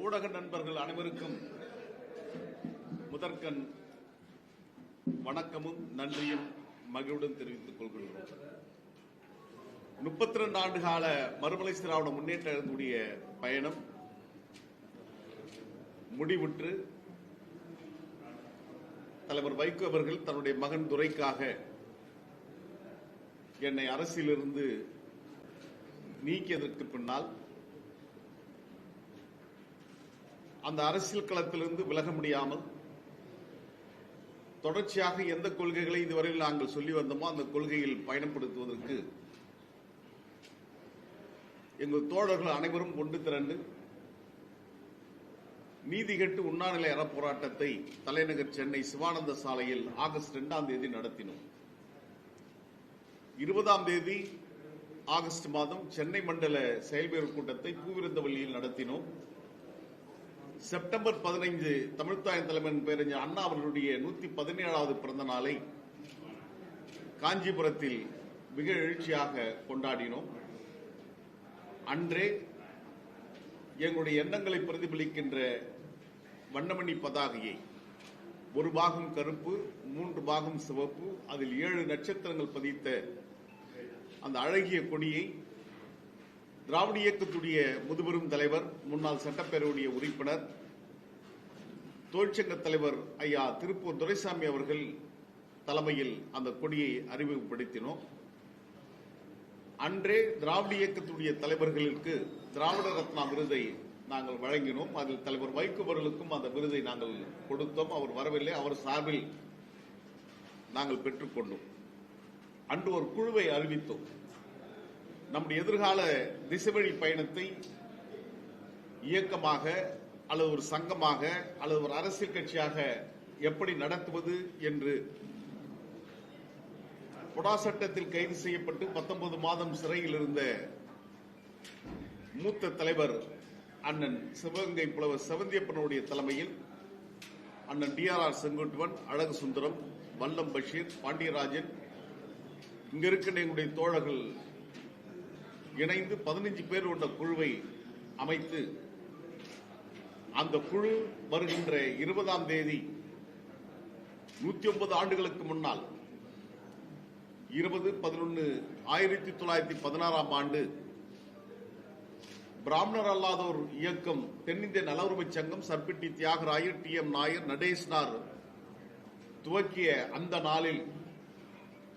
ஊடக நண்பர்கள் அனைவருக்கும் முதற்கண் வணக்கமும் நன்றியும் மகிழ்வுடன் தெரிவித்துக் கொள்கிறோம் முப்பத்தி ரெண்டு ஆண்டு கால மறுமலை திராவிட முன்னேற்றத்துடைய பயணம் முடிவுற்று தலைவர் வைகோ அவர்கள் தன்னுடைய மகன் துரைக்காக என்னை அரசியலிருந்து நீக்கியதற்கு பின்னால் அந்த அரசியல் களத்திலிருந்து விலக முடியாமல் தொடர்ச்சியாக எந்த கொள்கைகளை இதுவரையில் நாங்கள் சொல்லி வந்தோமோ அந்த கொள்கையில் பயணப்படுத்துவதற்கு எங்கள் தோழர்கள் அனைவரும் கொண்டு திரண்டு நீதி கட்டு உண்ணாநிலை அறப்போராட்டத்தை தலைநகர் சென்னை சிவானந்த சாலையில் ஆகஸ்ட் இரண்டாம் தேதி நடத்தினோம். இருபதாம் தேதி ஆகஸ்ட் மாதம் சென்னை மண்டல செயல்பேறு கூட்டத்தை பூவிருந்தவள்ளியில் நடத்தினோம். செப்டம்பர் பதினைந்து தமிழ்த்தாயின் தலைமையின் பேரறிஞர் அண்ணா அவர்களுடைய நூத்தி பதினேழாவது பிறந்த நாளை காஞ்சிபுரத்தில் மிக எழுச்சியாக கொண்டாடினோம். அன்றே எங்களுடைய எண்ணங்களை பிரதிபலிக்கின்ற வண்ணமணி பதாகையை ஒரு பாகம் கருப்பு மூன்று பாகம் சிவப்பு அதில் ஏழு நட்சத்திரங்கள் பதித்த அந்த அழகிய கொடியை திராவிட இயக்கத்துடைய முதுபெரும் தலைவர் முன்னாள் சட்டப்பேரவையுடைய உறுப்பினர் தொழிற்சங்க தலைவர் ஐயா திருப்பூர் துரைசாமி அவர்கள் தலைமையில் அந்த கொடியை அறிமுகப்படுத்தினோம். அன்றே திராவிட இயக்கத்துடைய தலைவர்களுக்கு திராவிட ரத்னா விருதை நாங்கள் வழங்கினோம். அதில் தலைவர் வைகோவர்களுக்கும் அந்த விருதை நாங்கள் கொடுத்தோம். அவர் வரவில்லை. அவர் சார்பில் நாங்கள் பெற்றுக்கொண்டோம். அன்று ஒரு குழுவை அறிவித்தோம். நம்முடைய எதிர்கால திசைவழி பயணத்தை இயக்கமாக அல்லது ஒரு சங்கமாக அல்லது ஒரு அரசியல் கட்சியாக எப்படி நடத்துவது என்று பொடா சட்டத்தில் கைது செய்யப்பட்டு 19 மாதம் சிறையில் இருந்த மூத்த தலைவர் அண்ணன் சிவகங்கை புலவர் செவந்தியப்பனுடைய தலைமையில் அண்ணன் டி ஆர் ஆர் செங்குட்டுவன் அழகு சுந்தரம் வல்லம் பஷீர் பாண்டியராஜன் இங்க இருக்கின்ற எங்களுடைய தோழர்கள் இணைந்து பதினைஞ்சு பேர் கொண்ட குழுவை அமைத்து அந்த குழு வருகின்ற இருபதாம் தேதி நூத்தி ஒன்பது ஆண்டுகளுக்கு முன்னால் இருபது பதினொன்று ஆயிரத்தி தொள்ளாயிரத்தி பதினாறாம் ஆண்டு பிராமணர் அல்லாதோர் இயக்கம் தென்னிந்திய நல உரிமை சங்கம் சர்பிட்டி தியாகராயர் டி எம் நாயர் நடேஷ்னார் துவக்கிய அந்த நாளில்